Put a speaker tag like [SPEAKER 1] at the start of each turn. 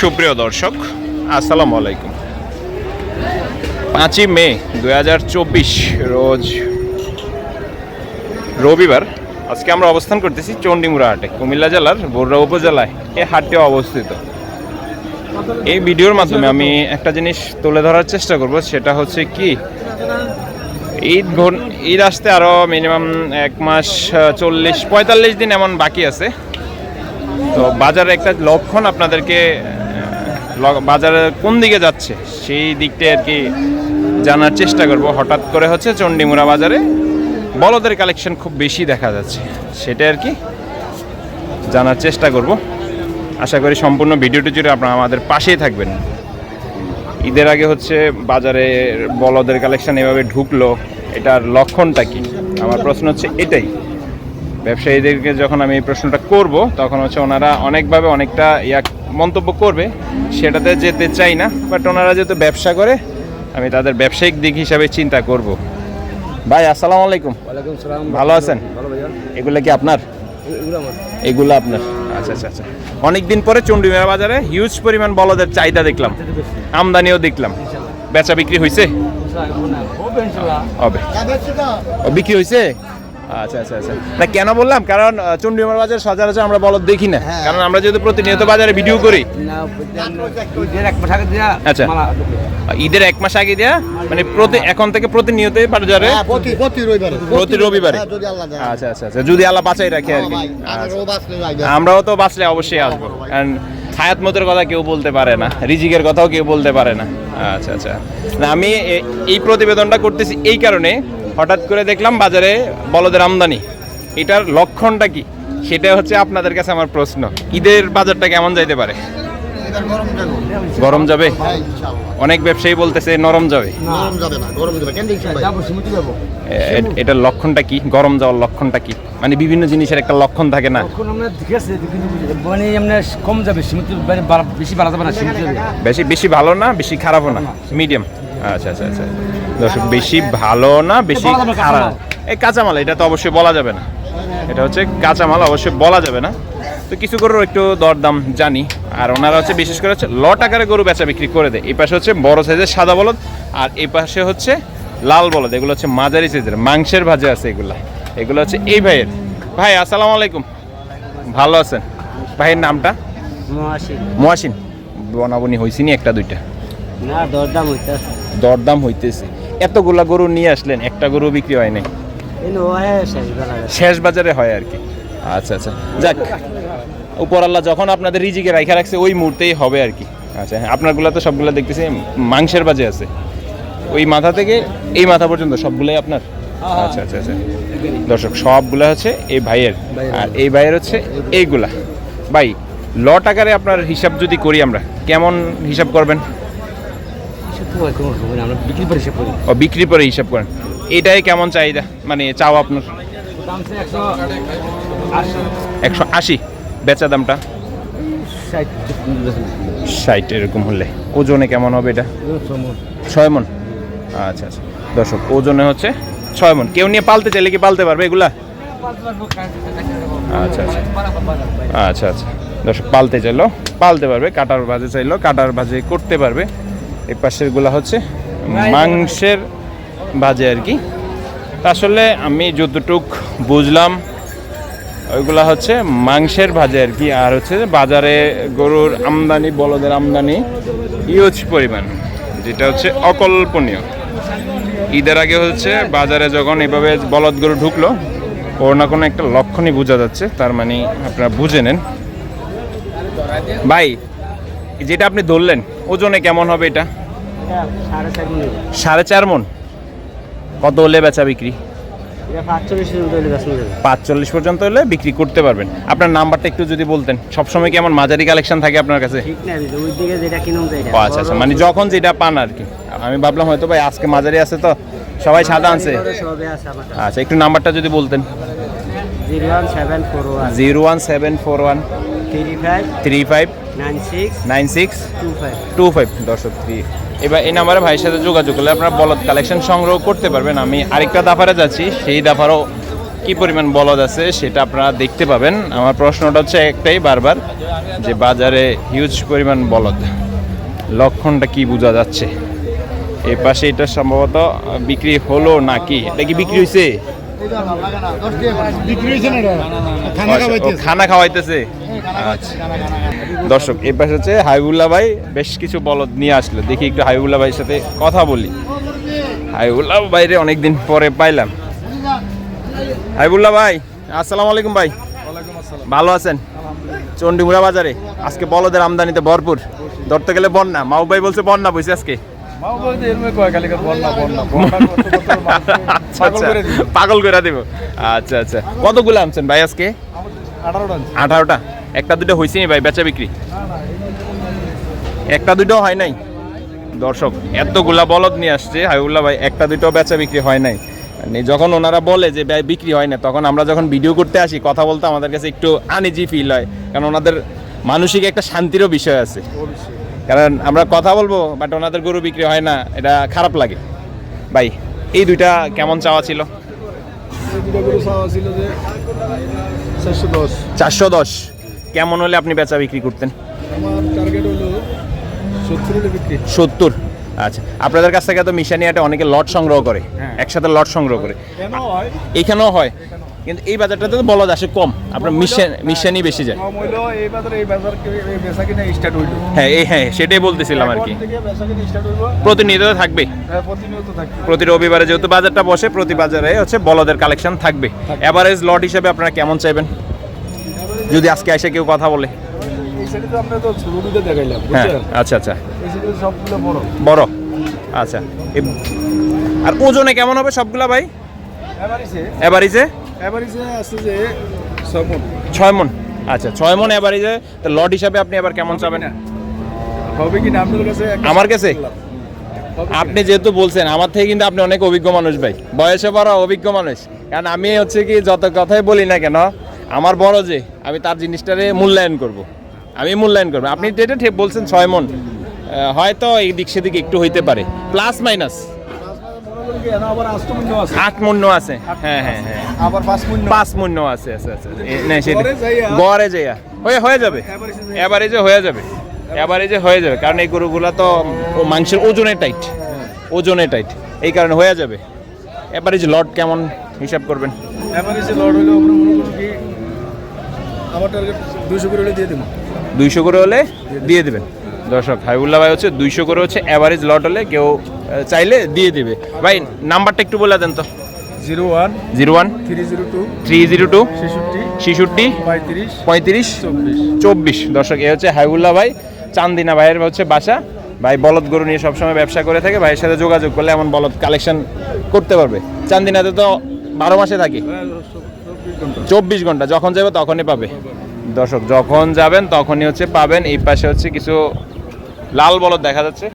[SPEAKER 1] সুপ্রিয় দর্শক, আসসালামু আলাইকুম। পাঁচই মে দু হাজার চব্বিশ, রোজ রবিবার, আজকে আমরা অবস্থান করতেছি চণ্ডীমুড়া হাটে, কুমিল্লা জেলার বরুড়া উপজেলায়। এই হাটটি অবস্থিত। এই ভিডিওর মাধ্যমে আমি একটা জিনিস তুলে ধরার চেষ্টা করব, সেটা হচ্ছে কি, ঈদ ঈদ আসতে আরও মিনিমাম এক মাস, চল্লিশ, পঁয়তাল্লিশ দিন এমন বাকি আছে। তো বাজারে একটা লক্ষণ আপনাদেরকে বাজারে কোন দিকে যাচ্ছে, সেই দিকটা আর কি জানার চেষ্টা করব। হঠাৎ করে হচ্ছে চণ্ডীমুড়া বাজারে বলদের কালেকশন খুব বেশি দেখা যাচ্ছে, সেটা আর কি জানার চেষ্টা করব। আশা করি সম্পূর্ণ ভিডিওটি জুড়ে আপনারা আমাদের পাশেই থাকবেন। ঈদের আগে হচ্ছে বাজারে বলদের কালেকশন এভাবে ঢুকলো, এটার লক্ষণটা কি? আমার প্রশ্ন হচ্ছে এটাই। ব্যবসায়ীদেরকে যখন আমি এই প্রশ্নটা করব, তখন হচ্ছে ওনারা অনেকভাবে অনেকটা ইয়া মন্তব্য করবে সেটাতে যেতে চাই না বাট ওনারা যেহেতু ব্যবসা করে আমি তাদের ব্যবসায়িক দিক হিসাবে চিন্তা করব। ভাই আসসালামু আলাইকুম। ভালো আছেন? এগুলো কি আপনার?
[SPEAKER 2] এগুলো
[SPEAKER 1] আপনার। আচ্ছা আচ্ছা আচ্ছা। অনেকদিন পরে চণ্ডীমেলা বাজারে হিউজ পরিমাণ বলদের চাহিদা দেখলাম। আমদানিও দেখলাম। বেচা বিক্রি হয়েছে
[SPEAKER 2] হবে
[SPEAKER 1] বিক্রি হয়েছে আচ্ছা আচ্ছা আচ্ছা। না কেন বললাম? কারণ আহ, চণ্ডীমার বাজার সচরাচর আমরা বলদ দেখি না। কারণ আমরা যেহেতু প্রতিনিয়ত বাজারে ভিডিও করি।
[SPEAKER 2] ঈদের এক মাস আগে
[SPEAKER 1] আচ্ছা। ঈদের এক মাস আগে দেয়া মানে প্রতি এখন থেকে প্রতিনিয়ত বাজারে
[SPEAKER 3] হ্যাঁ, প্রতি রবিবারে। হ্যাঁ।
[SPEAKER 1] আচ্ছা আচ্ছা আচ্ছা যদি আল্লাহ বাঁচাই রাখে আর
[SPEAKER 3] হ্যাঁ,
[SPEAKER 1] কি। আচ্ছা।
[SPEAKER 3] আমরাও
[SPEAKER 1] তো বাঁচলে অবশ্যই আসব। কারণ হায়াত মতের কথা কেউ বলতে পারে না রিজিকের কথাও কেউ বলতে পারে না। আচ্ছা আচ্ছা। না আমি এই প্রতিবেদনটা করতেছি এই কারণে হঠাৎ করে দেখলাম বাজারে বলদের আমদানি। এটার লক্ষণটা কি? সেটা হচ্ছে আপনাদের কাছে আমার প্রশ্ন। ঈদের বাজারটা কেমন যাইতে পারে?
[SPEAKER 3] গরম যাবে।
[SPEAKER 1] অনেক ব্যবসায়ী বলতেছে নরম যাবে।
[SPEAKER 3] গরম যাবে না, গরম যাবে। কেন দেখছেন ভাই?
[SPEAKER 2] যাব সীমিত যাব।
[SPEAKER 1] এ- এ- এটার লক্ষণটা কি? গরম যাওয়ার লক্ষণটা কি? মানে বিভিন্ন জিনিসের একটা লক্ষণ থাকে না?
[SPEAKER 2] মানে কম যাবে সীমিত মানে বাড়া- বেশি বাড়া যাবে না
[SPEAKER 1] বেশি বেশি ভালো না বেশি খারাপও না। মিডিয়াম। আচ্ছা আচ্ছা আচ্ছা দর্শক বেশি ভালো না বেশি খারাপ? এই কাঁচামাল এটা তো অবশ্যই বলা যাবে না। এটা হচ্ছে কাঁচামাল অবশ্যই বলা যাবে না। তো কিছু গরুর একটু দরদাম জানি। আর ওনারা হচ্ছে বিশেষ করে হচ্ছে লট আকারে গরু বেচা বিক্রি করে দেয়। এই পাশে হচ্ছে বড় সাইজের সাদা বলদ আর এই পাশে হচ্ছে লাল বলদ। এগুলো হচ্ছে মাঝারি সাইজের মাংসের ভাজে আছে এগুলা। এগুলো হচ্ছে এই ভাইয়ের। ভাই আসসালামু আলাইকুম। ভালো আছেন? ভাইয়ের নামটা? মহাসিন। মহাসিন। বনাবনি হয়েছি নি একটা দুইটা?
[SPEAKER 2] না দরদাম হইতে
[SPEAKER 1] দরদাম হইতেছে। এতগুলা গরু নিয়ে আসলেন একটা গরু বিক্রি হয় নাই। শেষ বাজারে হয় আর কি। আচ্ছা আচ্ছা। যাক উপর আল্লাহ যখন আপনাদের রিজিকে রাখা রাখছে ওই মুহূর্তেই হবে আর কি। আচ্ছা হ্যাঁ আপনারগুলো তো সবগুলো দেখতেছি মাংসের বাজে আছে। ওই মাথা থেকে এই মাথা পর্যন্ত সবগুলোই আপনার? আচ্ছা আচ্ছা আচ্ছা। দর্শক সবগুলো হচ্ছে এই ভাইয়ের। আর এই ভাইয়ের হচ্ছে এইগুলা। ভাই লট আকারে আপনার হিসাব যদি করি আমরা কেমন হিসাব করবেন
[SPEAKER 2] আমরা বিক্রি করে হিসেব করি
[SPEAKER 1] ও বিক্রি পরে হিসাব করেন। এটাই কেমন চাহিদা মানে চাও আপনার?
[SPEAKER 2] একশো আশি।
[SPEAKER 1] বেচা দামটা?
[SPEAKER 2] ষাট
[SPEAKER 1] এরকম হলে। ওজনে কেমন হবে এটা? ছয় মন? আচ্ছা আচ্ছা। দর্শক ওজনে হচ্ছে ছয় মন। কেউ নিয়ে পালতে চাইলে কি পালতে পারবে এগুলা? আচ্ছা আচ্ছা। আচ্ছা আচ্ছা। দর্শক পালতে চাইলো পালতে পারবে। কাটার ভাজে চাইলো কাটার ভাজে করতে পারবে। এই পাশেরগুলা হচ্ছে মাংসের ভাজে আর কি। আসলে আমি যতটুক বুঝলাম ওইগুলা হচ্ছে মাংসের ভাজে আর কি আর হচ্ছে বাজারে গরুর আমদানি বলদের আমদানি ইউজ পরিমাণ যেটা হচ্ছে অকল্পনীয়। ঈদের আগে হচ্ছে বাজারে যখন এভাবে বলদ গরু ঢুকলো ওর না কোনো একটা লক্ষণই বোঝা যাচ্ছে তার মানে আপনারা বুঝে নেন। ভাই যেটা আপনি ধরলেন ওজনে কেমন হবে এটা?
[SPEAKER 2] সাড়ে চার
[SPEAKER 1] মন। কত হলে বেচা বিক্রি?
[SPEAKER 2] পাঁচচল্লিশ
[SPEAKER 1] পর্যন্ত হলে বিক্রি করতে পারবেন। আপনার নাম্বারটা একটু যদি বলতেন সবসময় কেমন মাঝারি কালেকশন থাকে আপনার কাছে? ও আচ্ছা আচ্ছা মানে যখন যেটা পান আর কি। আমি ভাবলাম হয়তো ভাই আজকে মাঝারি আছে তো সবাই সাদা আনছে।
[SPEAKER 2] আছে
[SPEAKER 1] আচ্ছা একটু নাম্বারটা যদি বলতেন।
[SPEAKER 2] Zero one seven four one.
[SPEAKER 1] Zero one seven four one.
[SPEAKER 2] Three five.
[SPEAKER 1] Three five.
[SPEAKER 2] Nine six two five.
[SPEAKER 1] দশক থ্রি এবার এই নাম্বারে ভাইয়ের সাথে যোগাযোগ করলে আপনারা বলদ কালেকশন সংগ্রহ করতে পারবেন। আমি আরেকটা দাফারে যাচ্ছি সেই দাফারও কি পরিমাণ বলদ আছে সেটা আপনারা দেখতে পাবেন। আমার প্রশ্নটা হচ্ছে একটাই বারবার যে বাজারে হিউজ পরিমাণ বলদ লক্ষণটা কি বোঝা যাচ্ছে? এই পাশে এটা সম্ভবত বিক্রি হলো নাকি? এটা কি বিক্রি হয়েছে
[SPEAKER 3] বিক্রি হয়েছে না এটা? খানা খাওয়াইতেছে।
[SPEAKER 1] আচ্ছা দর্শক এই পাশে হচ্ছে হাইবুল্লাহ ভাই বেশ কিছু বলদ নিয়ে আসলো দেখি একটু হাইবুল্লাহ ভাইয়ের সাথে কথা বলি হাইবুল্লাহ ভাইরে অনেকদিন পরে পাইলাম হাইবুল্লাহ ভাই আসসালামু আলাইকুম ভাই ভালো আছেন চন্ডিমুড়া বাজারে আজকে বলদের আমদানিতে ভরপুর ধরতে গেলে বন্যা মাও ভাই বলছে বন্যা বসে আজকে আচ্ছা আচ্ছা। পাগল করে দিব। আচ্ছা আচ্ছা। কতগুলো আনছেন ভাই আজকে? আঠারোটা একটা দুটো হয়েছে নি ভাই বেচা বিক্রি? একটা দুটো হয় নাই? দর্শক এতগুলা বলদ নিয়ে আসছে হাইবুল্লাহ ভাই একটা দুটো বেচা বিক্রি হয় নাই। মানে যখন ওনারা বলে যে ভাই বিক্রি হয় না তখন আমরা যখন ভিডিও করতে আসি কথা বলতে আমাদের কাছে একটু আনিজি ফিল হয়। কারণ ওনাদের মানসিক একটা শান্তিরও বিষয় আছে। কারণ আমরা কথা বলব বাট ওনাদের গরু বিক্রি হয় না এটা খারাপ লাগে। ভাই এই দুইটা কেমন চাওয়া ছিল?
[SPEAKER 3] চারশো দশ।
[SPEAKER 1] কেমন হলে আপনি বেচা বিক্রি করতেন?
[SPEAKER 3] সত্তর
[SPEAKER 1] আচ্ছা আপনাদের কাছ থেকে তো মিশানিয়াটা অনেকে লট সংগ্রহ করে একসাথে লট সংগ্রহ করে।
[SPEAKER 3] এখানেও হয়।
[SPEAKER 1] কিন্তু এই বাজারটাতে তো বলদ আসে কম। আপনার মিশন মিশানি বেশি যায়।
[SPEAKER 3] কম হইল এই বাজারে এই বাজার বেচা কিনা স্টার্ট হইল।
[SPEAKER 1] হ্যাঁ এই হ্যাঁ সেটাই বলতেছিলাম আর কি। প্রতিনিয়ত থাকবে
[SPEAKER 3] হ্যাঁ, প্রতিনিয়ত থাকবে।
[SPEAKER 1] প্রতি রবিবারে যেহেতু বাজারটা বসে প্রতি বাজারে হচ্ছে বলদের কালেকশন থাকবে। এভারেজ লট হিসেবে আপনারা কেমন চাইবেন? যদি আজকে এসে কেউ কথা বলে।
[SPEAKER 3] এই সাইডে তো আমরা তো ছোট দুটো দেখাইলাম
[SPEAKER 1] হ্যাঁ
[SPEAKER 3] বুঝছেন?
[SPEAKER 1] আচ্ছা আচ্ছা।
[SPEAKER 3] বড়।
[SPEAKER 1] বড়। আচ্ছা। আর ওজনে কেমন হবে সবগুলা ভাই?
[SPEAKER 3] এভারেজে আছে যে
[SPEAKER 1] ছয় মন। আচ্ছা ছয় মন এভারেজে তো লট হিসাবে আপনি এবার কেমন চাবেন?
[SPEAKER 3] হবে কি না আপনার কাছে
[SPEAKER 1] আমার কাছে? আপনি যেহেতু বলছেন আমার থেকে কিন্তু আপনি অনেক অভিজ্ঞ মানুষ ভাই। বয়সে বড় অভিজ্ঞ মানুষ। কারণ আমি হচ্ছে কি যত কথাই বলি না কেন আমার বড় যে আমি তার জিনিসটারে মূল্যায়ন করব। আমি মূল্যায়ন করব। আপনি যেটা ঠিক বলছেন ছয় মন। হয়তো এই দিক সেদিক একটু হইতে পারে। Plus minus. আট আছে। হ্যাঁ হ্যাঁ হ্যাঁ।
[SPEAKER 3] আবার পাঁচ
[SPEAKER 1] আছে না সেটা
[SPEAKER 3] গড়ে যাইয়া-
[SPEAKER 1] হয়ে হয়ে যাবে। হয়ে যাবে। হয়ে যাবে। কারণ এই গরুগুলো তো মাংসের ওজনে টাইট। ওজনে টাইট। এই কারণে হয়ে যাবে। এভারেজ লট কেমন হিসাব করবেন?
[SPEAKER 3] আমরা টার্গেট দুইশো করে হলে দিয়ে দেবো।
[SPEAKER 1] দুইশো করে হলে দিয়ে দেবেন। দর্শক হাইবুল্লাহ ভাই হচ্ছে দুইশো করে হচ্ছে অ্যাভারেজ লট হলে কেউ চাইলে দিয়ে দেবে। ভাই নাম্বারটা একটু বলে দেন তো।
[SPEAKER 3] Zero one
[SPEAKER 1] zero one
[SPEAKER 3] three zero two
[SPEAKER 1] three zero two
[SPEAKER 3] ছেষট্টি
[SPEAKER 1] ছেষট্টি
[SPEAKER 3] পঁয়ত্রিশ
[SPEAKER 1] পঁয়ত্রিশ
[SPEAKER 3] চব্বিশ।
[SPEAKER 1] চব্বিশ। দর্শক এ হচ্ছে হাইবুল্লাহ ভাই চান্দিনা ভাইয়ের হচ্ছে বাসা। ভাই বলদ গরু নিয়ে সবসময় ব্যবসা করে থাকে ভাইয়ের সাথে যোগাযোগ করলে এমন বলদ কালেকশন করতে পারবে। চান্দিনাতে তো বারো মাসে থাকি। চব্বিশ ঘণ্টা যখন যাবে তখনই পাবে। দর্শক যখন যাবেন তখনই হচ্ছে পাবেন। এই পাশে হচ্ছে কিছু লাল বলদ দেখা যাচ্ছে।